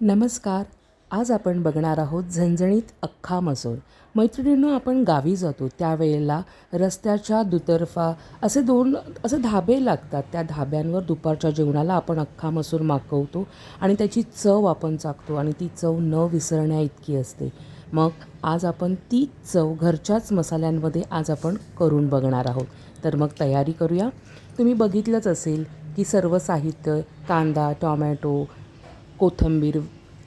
नमस्कार. आज आपण बघणार आहोत झणझणीत अख्खा मसूर. मैत्रिणींनो आपण गावी जातो. त्यावेळेला रस्त्याच्या दुतर्फा असे दोन असे धाबे लागतात. त्या धाब्यांवर दुपारच्या जेवणाला आपण अख्खा मसूर मागवतो आणि त्याची चव आपण चाकतो आणि ती चव न विसरण्या इतकी असते. मग आज आपण ती चव घरच्याच मसाल्यांमध्ये आज आपण करून बघणार आहोत. तर मग तयारी करूया. तुम्ही बघितलंच असेल की सर्व साहित्य कांदा टॉमॅटो कोथिंबीर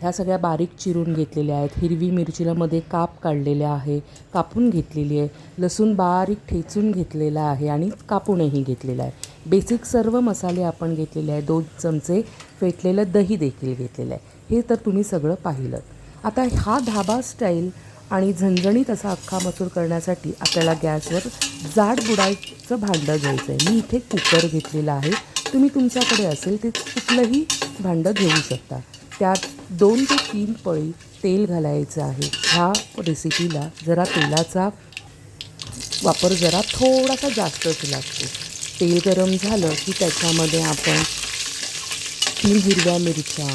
ह्या सगळ्या बारीक चिरून घेतलेल्या आहेत. हिरवी मिरचीला मध्ये काप काढलेल्या आहे कापून घेतलेली आहे. लसूण बारीक ठेचून घेतलेला आहे आणि कापूनही घेतलेला आहे. बेसिक सर्व मसाले आपण घेतलेले आहे दोन चमचे फेटलेलं दही देखील घेतलेलं आहे. हे तर तुम्ही सगळं पाहिलं आता हा धाबा स्टाईल आणि झणझणीत असा अख्खा मसूर करण्यासाठी आपल्याला गॅसवर जाड बुडायचं भांडं घ्यायचं आहे मी इथे कुकर घेतलेला आहे. तुम्ही तुमच्याकडे असेल ते कुठलंही भांडं घेऊ शकता. त्यात दोन ते तीन पळी तेल घालायचं आहे. ह्या रेसिपीला जरा तेलाचा वापर जरा थोडासा जास्तच लागतो. तेल गरम झालं की त्याच्यामध्ये आपण तीन हिरव्या मिरच्या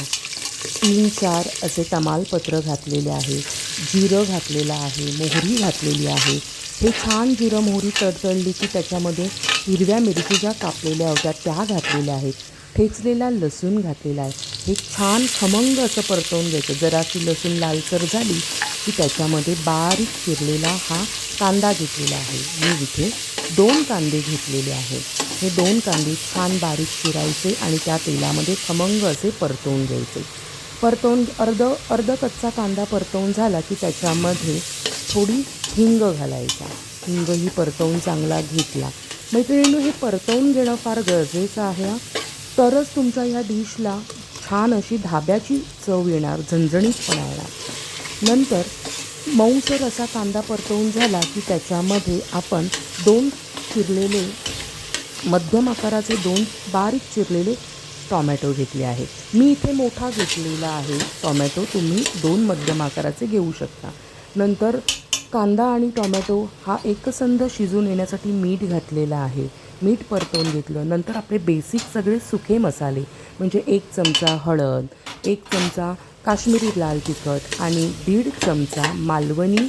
तीन चार असे तमालपत्र घातलेले आहे जिरं घातलेलं आहे मोहरी घातलेली आहे. हे छान जिरं मोहरी तडतडली की त्याच्यामध्ये हिरव्या मिरची ज्या कापलेल्या होत्या त्या घातलेल्या आहेत. ठेचलेला लसूण घातलेला आहे. हे छान खमंग असं परतवून घ्यायचं. जराशी लसूण लालसर झाली की त्याच्यामध्ये बारीक चिरलेला हा कांदा घेतलेला आहे. मी इथे दोन कांदे घेतलेले आहेत. हे दोन कांदे छान बारीक चिरायचे आणि त्या तेलामध्ये खमंग असे परतवून घ्यायचे. परतवून अर्ध अर्ध कच्चा कांदा परतवून झाला की त्याच्यामध्ये थोडी हिंग घालायचा. हिंगही परतवून चांगला घेतला. मैत्रिणींनो हे परतवून घेणं फार गरजेचं आहे तरच तुमच्या ह्या डिशला छान अशी धाब्याची चव येणार झणझणीतपणा येणार. नंतर मऊसर असा कांदा परतवून झाला की त्याच्यामध्ये आपण दोन चिरलेले मध्यम आकाराचे दोन बारीक चिरलेले टॉमॅटो घेतले आहेत. मी इथे मोठा घेतलेला आहे टॉमॅटो तुम्ही दोन मध्यम आकाराचे घेऊ शकता. नंतर कांदा आणि टॉमॅटो हा एकसंध शिजून येण्यासाठी मीठ घातलेला आहे. मीठ परतवून घेतलं. नंतर आपले बेसिक सगळे सुके मसाले म्हणजे एक चमचा हळद एक चमचा काश्मीरी लाल तिखट आणि दीड चमचा मालवणी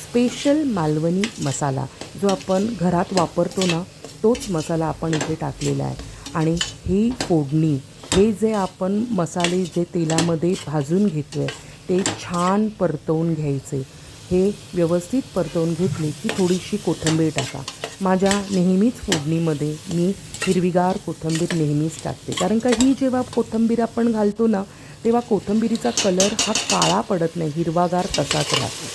स्पेशल मालवणी मसाला जो आपण घरात वापरतो ना तोच मसाला आपण इथे टाकलेला आहे. आणि ही फोडणी हे जे आपण मसाले जे तेलामध्ये भाजून घेतो आहे ते छान परतवून घ्यायचे. हे व्यवस्थित परतवून घेतले की थोडीशी कोथिंबीर टाका. माझ्या नेहमीच फोडणीमध्ये मी हिरवीगार कोथंबीर नेहमीच टाकते. कारण का ही जेव्हा कोथिंबीर आपण घालतो ना तेव्हा कोथिंबीरीचा कलर हा काळा पडत नाही हिरवागार तसाच राहतो.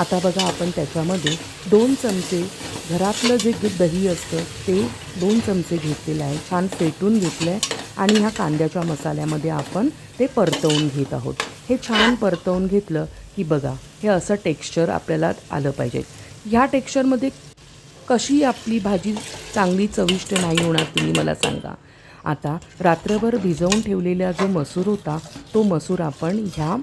आता बघा आपण त्याच्यामध्ये दोन चमचे घरातलं जे दही असतं ते दोन चमचे घेतलेलं आहे. छान फेटून घेतलं आहे आणि ह्या कांद्याच्या मसाल्यामध्ये आपण ते परतवून घेत आहोत. हे छान परतवून घेतलं की बघा हे असं टेक्स्चर आपल्याला आलं पाहिजे. ह्या टेक्स्चरमध्ये कशी आपली भाजी चांगली चविष्ट नाही होणार तुम्ही मला सांगा. आता रात्रभर भिजवून ठेवलेला जो मसूर होता तो मसूर आपण ह्या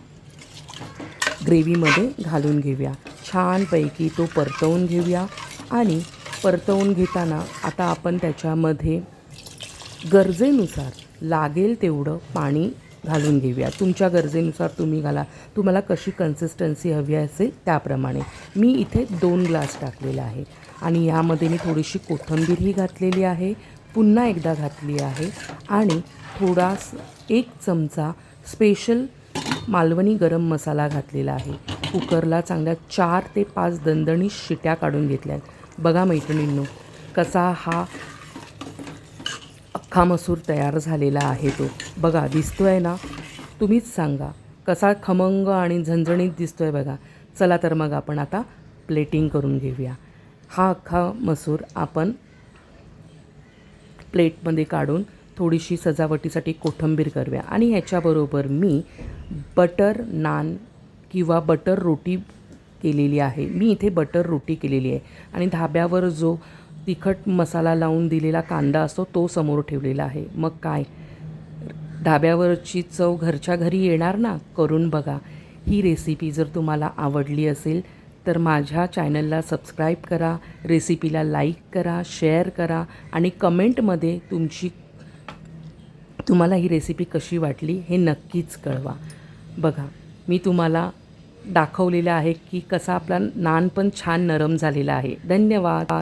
ग्रेव्हीमध्ये घालून घेऊया. छानपैकी तो परतवून घेऊया आणि परतवून घेताना आता आपण त्याच्यामध्ये गरजेनुसार लागेल तेवढं पाणी घालून घेऊया. तुमच्या गरजेनुसार तुम्ही घाला. तुम्हाला कशी कन्सिस्टन्सी हवी असेल त्याप्रमाणे. मी इथे दोन ग्लास टाकलेला आहे. आणि यामध्ये मी थोडीशी कोथिंबीरही घातलेली आहे. पुन्हा एकदा घातली आहे. आणि थोडास एक चमचा स्पेशल मालवणी गरम मसाला घातलेला आहे. कुकरला चांगल्या चार ते पाच दणदणी शिट्या काढून घेतल्या आहेत. बघा मैत्रिणींनो कसा हा हा मसूर तयार झालेला आहे तो. बघा दिसतो आहे ना? तुम्हीच सांगा कसा खमंग आणि झणझणीत दिसतो आहे बघा. चला तर मग आपण आता प्लेटिंग करून घेऊया. हा अख्खा मसूर आपण प्लेटमध्ये काढून थोडीशी सजावटीसाठी कोथंबीर करूया. आणि ह्याच्याबरोबर मी बटर नान किंवा बटर रोटी केलेली आहे. मी इथे बटर रोटी केलेली आहे. आणि धाब्यावर जो तिखट मसाला लावून दिलेला कांदा असतो तो समोर ठेवलेला आहे. मग काय? ढाब्यावरची चव घरच्या घरी येणार ना? करून बघा. ही रेसिपी जर तुम्हाला आवडली असेल तर माझ्या चॅनलला सबस्क्राईब करा रेसिपीला लाईक करा शेअर करा आणि कमेंटमध्ये तुमची तुम्हाला ही रेसिपी कशी वाटली हे नक्कीच कळवा. बघा मी तुम्हाला दाखवलेलं आहे की कसा आपला नान पण छान नरम झालेला आहे. धन्यवाद.